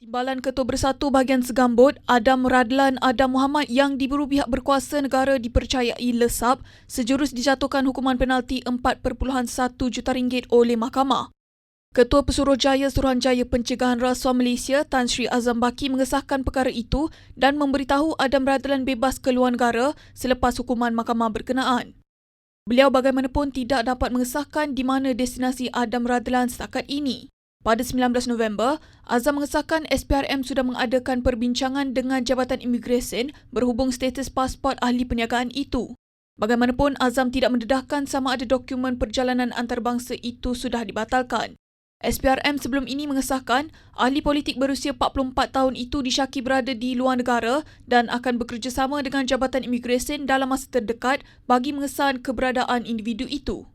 Timbalan Ketua Bersatu Bahagian Segambut, Adam Radlan Adam Muhammad yang diburu pihak berkuasa negara dipercayai lesap sejurus dijatuhkan hukuman penalti 4.1 juta ringgit oleh mahkamah. Ketua Pesuruhjaya Suruhanjaya Pencegahan Rasuah Malaysia Tan Sri Azam Baki mengesahkan perkara itu dan memberitahu Adam Radlan bebas keluar negara selepas hukuman mahkamah berkenaan. Beliau bagaimanapun tidak dapat mengesahkan di mana destinasi Adam Radlan setakat ini. Pada 19 November, Azam mengesahkan SPRM sudah mengadakan perbincangan dengan Jabatan Imigresen berhubung status pasport ahli perniagaan itu. Bagaimanapun, Azam tidak mendedahkan sama ada dokumen perjalanan antarabangsa itu sudah dibatalkan. SPRM sebelum ini mengesahkan ahli politik berusia 44 tahun itu disyaki berada di luar negara dan akan bekerjasama dengan Jabatan Imigresen dalam masa terdekat bagi mengesahkan keberadaan individu itu.